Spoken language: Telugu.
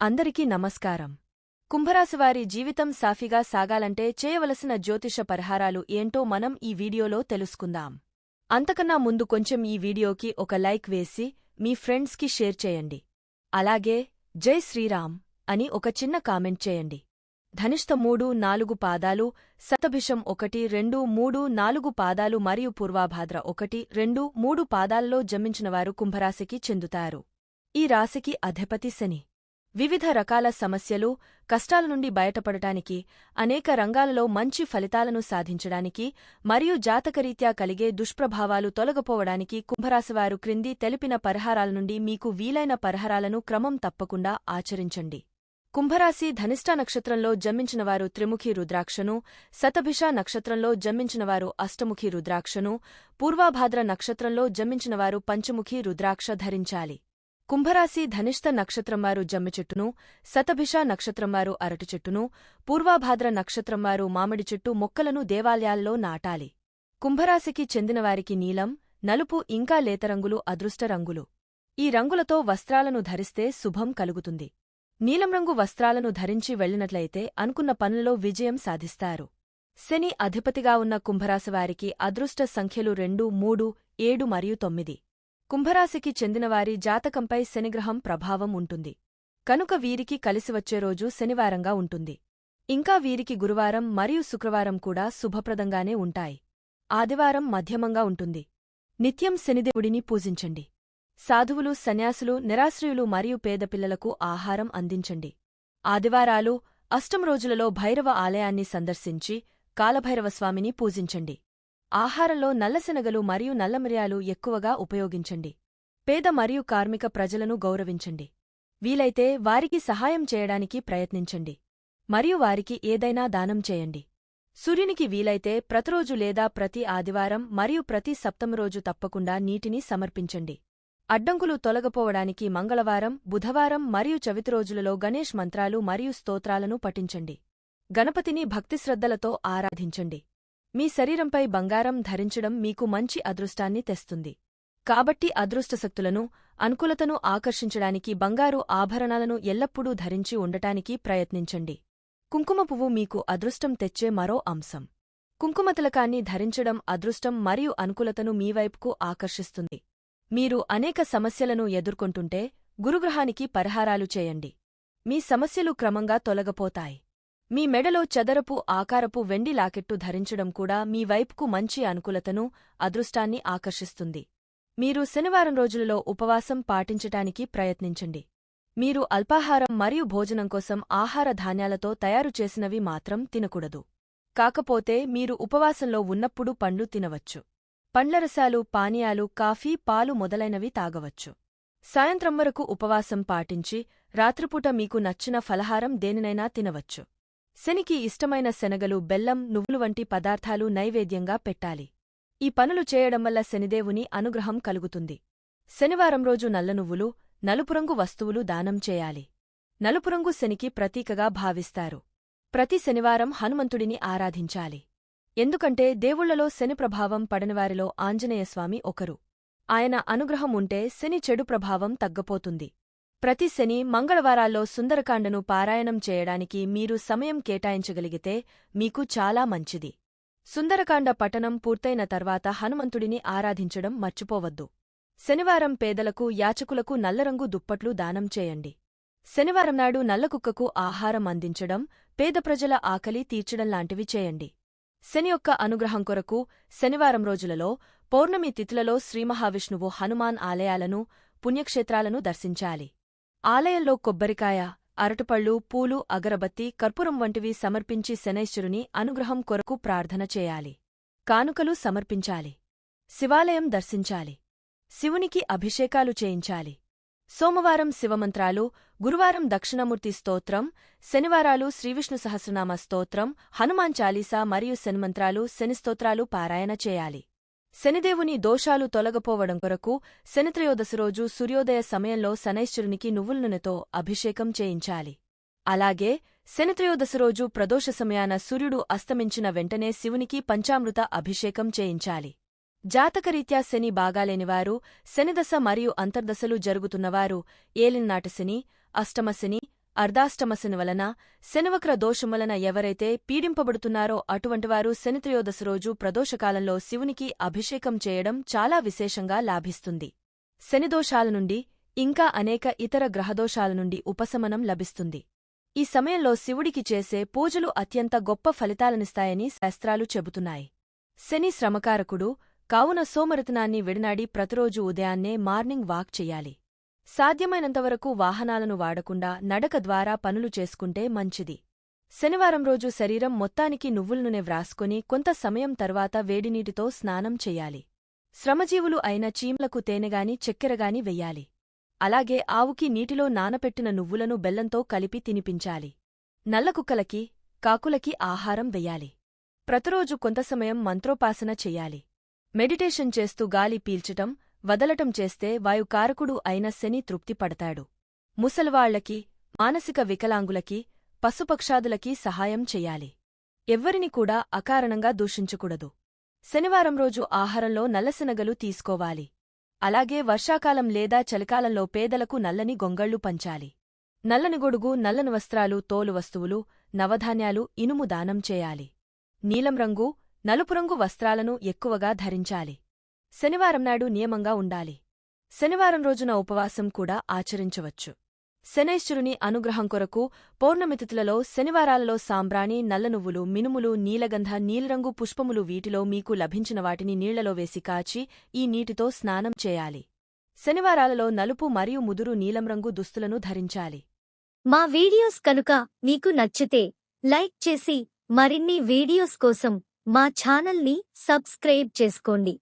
అందరికీ నమస్కారం. కుంభరాశివారి జీవితం సాఫీగా సాగాలంటే చేయవలసిన జ్యోతిష పరిహారాలు ఏంటో మనం ఈ వీడియోలో తెలుసుకుందాం. అంతకన్నా ముందు కొంచెం ఈ వీడియోకి ఒక లైక్ వేసి మీ ఫ్రెండ్స్కి షేర్ చేయండి. అలాగే జై శ్రీరామ్ అని ఒక చిన్న కామెంట్ చేయండి. ధనిష్ట మూడు నాలుగు పాదాలు శతభిషం ఒకటి రెండు మూడు నాలుగు పాదాలు మరియు పూర్వాభాద్ర ఒకటి రెండు మూడు పాదాల్లో జమించినవారు కుంభరాశికి చెందుతారు. ఈ రాశికి అధిపతి శని. వివిధ రకాల సమస్యలు కష్టాల నుండి బయటపడటానికి అనేక రంగాలలో మంచి ఫలితాలను సాధించడానికి మరియు జాతకరీత్యా కలిగే దుష్ప్రభావాలు తొలగపోవడానికి కుంభరాశివారు క్రింది తెలిపిన పరిహారాల నుండి మీకు వీలైన పరిహారాలను క్రమం తప్పకుండా ఆచరించండి. కుంభరాశి ధనిష్ట నక్షత్రంలో జన్మించినవారు త్రిముఖి రుద్రాక్షను శతభిష నక్షత్రంలో జన్మించినవారు అష్టముఖి రుద్రాక్షను పూర్వాభాద్ర నక్షత్రంలో జన్మించినవారు పంచముఖి రుద్రాక్ష ధరించాలి. కుంభరాశి ధనిష్ట నక్షత్రంవారు జమ్మిచెట్టును చెట్టును నక్షత్రంవారు అరటి చెట్టును పూర్వాభాద్ర నక్షత్రంవారు మామిడి చెట్టు మొక్కలను దేవాలయాల్లో నాటాలి. కుంభరాశికి చెందినవారికి నీలం నలుపు ఇంకా లేతరంగులు అదృష్ట రంగులు. ఈ రంగులతో వస్త్రాలను ధరిస్తే శుభం కలుగుతుంది. నీలం రంగు వస్త్రాలను ధరించి వెళ్ళినట్లయితే అనుకున్న పనుల్లో విజయం సాధిస్తారు. శని అధిపతిగా ఉన్న కుంభరాశివారికి అదృష్ట సంఖ్యలు రెండు మూడు ఏడు మరియు తొమ్మిది. కుంభరాశికి చెందినవారి జాతకంపై శనిగ్రహం ప్రభావం ఉంటుంది. కనుక వీరికి కలిసివచ్చే రోజు శనివారంగా ఉంటుంది. ఇంకా వీరికి గురువారం మరియు శుక్రవారం కూడా శుభప్రదంగానే ఉంటాయి. ఆదివారం మధ్యమంగా ఉంటుంది. నిత్యం శనిదేవుడిని పూజించండి. సాధువులు సన్యాసులు నిరాశ్రయులు మరియు పేదపిల్లలకు ఆహారం అందించండి. ఆదివారాలు అష్టం రోజులలో భైరవ ఆలయాన్ని సందర్శించి కాలభైరవస్వామిని పూజించండి. ఆహారంలో నల్లశనగలు మరియు నల్లమిరియాలు ఎక్కువగా ఉపయోగించండి. పేద మరియు కార్మిక ప్రజలను గౌరవించండి. వీలైతే వారికి సహాయం చేయడానికి ప్రయత్నించండి. మరియు వారికి ఏదైనా దానం చేయండి. సూర్యునికి వీలైతే ప్రతిరోజు లేదా ప్రతి ఆదివారం మరియు ప్రతి సప్తమరోజు తప్పకుండా నీటిని సమర్పించండి. అడ్డంకులు తొలగపోవడానికి మంగళవారం బుధవారం మరియు చవితి రోజులలో గణేష్ మంత్రాలు మరియు స్తోత్రాలను పఠించండి. గణపతిని భక్తిశ్రద్ధలతో ఆరాధించండి. మీ శరీరంపై బంగారం ధరించడం మీకు మంచి అదృష్టాన్ని తెస్తుంది. కాబట్టి అదృష్టశక్తులను అనుకూలతను ఆకర్షించడానికి బంగారు ఆభరణాలను ఎల్లప్పుడూ ధరించి ఉండటానికి ప్రయత్నించండి. కుంకుమ పువ్వు మీకు అదృష్టం తెచ్చే మరో అంశం. కుంకుమతిలకాన్ని ధరించడం అదృష్టం మరియు అనుకూలతను మీవైపుకు ఆకర్షిస్తుంది. మీరు అనేక సమస్యలను ఎదుర్కొంటుంటే గురుగ్రహానికి పరిహారాలు చేయండి. మీ సమస్యలు క్రమంగా తొలగపోతాయి. మీ మెడలో చదరపు ఆకారపు వెండి లాకెట్టు ధరించడం కూడా మీ వైపుకు మంచి అనుకూలతను అదృష్టాన్ని ఆకర్షిస్తుంది. మీరు శనివారం రోజులలో ఉపవాసం పాటించటానికి ప్రయత్నించండి. మీరు అల్పాహారం మరియు భోజనం కోసం ఆహార ధాన్యాలతో తయారు చేసినవి మాత్రం తినకూడదు. కాకపోతే మీరు ఉపవాసంలో ఉన్నప్పుడు పండ్లు తినవచ్చు. పండ్లరసాలు పానీయాలు కాఫీ పాలు మొదలైనవి తాగవచ్చు. సాయంత్రం వరకు ఉపవాసం పాటించి రాత్రిపూట మీకు నచ్చిన ఫలహారం దేనినైనా తినవచ్చు. శనికి ఇష్టమైన శనగలు బెల్లం నువ్వులు వంటి పదార్థాలు నైవేద్యంగా పెట్టాలి. ఈ పనులు చేయడం వల్ల శనిదేవుని అనుగ్రహం కలుగుతుంది. శనివారం రోజు నల్ల నువ్వులు నలుపురంగు వస్తువులు దానం చేయాలి. నలుపురంగు శనికి ప్రతీకగా భావిస్తారు. ప్రతి శనివారం హనుమంతుడిని ఆరాధించాలి. ఎందుకంటే దేవుళ్ళలో శని ప్రభావం పడనివారిలో ఆంజనేయస్వామి ఒకరు. ఆయన అనుగ్రహం ఉంటే శని చెడు ప్రభావం తగ్గపోతుంది. ప్రతి శని మంగళవారాల్లో సుందరకాండను పారాయణం చేయడానికి మీరు సమయం కేటాయించగలిగితే మీకు చాలా మంచిది. సుందరకాండ పఠనం పూర్తయిన తర్వాత హనుమంతుడిని ఆరాధించడం మర్చిపోవద్దు. శనివారం పేదలకు యాచకులకు నల్లరంగు దుప్పట్లు దానం చేయండి. శనివారం నాడు నల్లకుక్కకు ఆహారం అందించడం పేద ప్రజల ఆకలి తీర్చడం లాంటివి చేయండి. శని యొక్క అనుగ్రహం కొరకు శనివారం రోజులలో పౌర్ణమి తిథులలో శ్రీమహావిష్ణువు హనుమాన్ ఆలయాలను పుణ్యక్షేత్రాలను దర్శించాలి. ఆలయంలో కొబ్బరికాయ అరటిపళ్ళు పూలు అగరబత్తి కర్పూరం వంటివి సమర్పించి శనైశ్వరుని అనుగ్రహం కొరకు ప్రార్థన చేయాలి. కానుకలు సమర్పించాలి. శివాలయం దర్శించాలి. శివునికి అభిషేకాలు చేయించాలి. సోమవారం శివమంత్రాలు గురువారం దక్షిణమూర్తి స్తోత్రం శనివారాలు శ్రీవిష్ణు సహస్రనామ స్తోత్రం హనుమాన్ చాలీసా మరియు శనిమంత్రాలు శనిస్తోత్రాలు పారాయణ చేయాలి. శనిదేవుని దోషాలు తొలగపోవడం కొరకు శనిత్రయోదశి రోజు సూర్యోదయ సమయంలో శనైశ్వరునికి నువ్వుల నూనెతో అభిషేకం చేయించాలి. అలాగే శనిత్రయోదశి రోజు ప్రదోష సమయాన సూర్యుడు అస్తమించిన వెంటనే శివునికి పంచామృత అభిషేకం చేయించాలి. జాతకరీత్యా శని బాగాలేనివారు శనిదశ మరియు అంతర్దశలు జరుగుతున్నవారు ఏలినాటి శని అష్టమశని అర్ధాష్టమశని వలన శనివక్ర దోషం వలన ఎవరైతే పీడింపబడుతున్నారో అటువంటివారు శనిత్రయోదశ రోజు ప్రదోషకాలంలో శివునికి అభిషేకం చేయడం చాలా విశేషంగా లాభిస్తుంది. శనిదోషాల నుండి ఇంకా అనేక ఇతర గ్రహదోషాల నుండి ఉపశమనం లభిస్తుంది. ఈ సమయంలో శివుడికి చేసే పూజలు అత్యంత గొప్ప ఫలితాలనిస్తాయని శాస్త్రాలు చెబుతున్నాయి. శని శ్రమకారకుడు కావున సోమరతనాన్ని విడనాడి ప్రతిరోజు ఉదయాన్నే మార్నింగ్ వాక్ చెయ్యాలి సాధ్యమైనంతవరకు వాహనాలను వాడకుండా నడక ద్వారా పనులు చేసుకుంటే మంచిది. శనివారం రోజు శరీరం మొత్తానికి నువ్వుల నూనె వ్రాసుకుని కొంత సమయం తర్వాత వేడినీటితో స్నానం చెయ్యాలి శ్రమజీవులు అయిన చీమ్లకు తేనెగాని చక్కెరగాని వెయ్యాలి అలాగే ఆవుకి నీటిలో నానపెట్టిన నువ్వులను బెల్లంతో కలిపి తినిపించాలి. నల్లకుక్కలకి కాకులకి ఆహారం వెయ్యాలి ప్రతిరోజు కొంత సమయం మంత్రోపాసన చెయ్యాలి మెడిటేషన్ చేస్తూ గాలి పీల్చటం వదలటం చేస్తే వాయుకారకుడు అయిన శని తృప్తిపడతాడు. ముసలివాళ్ళకి మానసిక వికలాంగులకి పశుపక్షాదులకి సహాయం చెయ్యాలి ఎవ్వరిని కూడా అకారణంగా దూషించకూడదు. శనివారం రోజు ఆహారంలో నల్లశనగలు తీసుకోవాలి. అలాగే వర్షాకాలం లేదా చలికాలంలో పేదలకు నల్లని గొంగళ్ళు పంచాలి. నల్లని గొడుగు నల్లని వస్త్రాలు తోలు వస్తువులు నవధాన్యాలు ఇనుము దానం చేయాలి. నీలం రంగు నలుపు రంగు వస్త్రాలను ఎక్కువగా ధరించాలి. శనివారం నాడు నియమంగా ఉండాలి. శనివారం రోజున ఉపవాసం కూడా ఆచరించవచ్చు. శనైశ్వరుని అనుగ్రహం కొరకు పౌర్ణమితిథులలో శనివారాలలో సాంబ్రాణి నల్లనువ్వులు మినుములు నీలగంధ నీలరంగు పుష్పములు వీటిలో మీకు లభించిన వాటిని నీళ్ళలో వేసి కాచి ఈ నీటితో స్నానం చేయాలి. శనివారాలలో నలుపు మరియు ముదురు నీలం రంగు దుస్తులను ధరించాలి. మా వీడియోస్ కనుక మీకు నచ్చితే లైక్ చేసి మరిన్ని వీడియోస్ కోసం మా ఛానల్ని సబ్స్క్రైబ్ చేసుకోండి.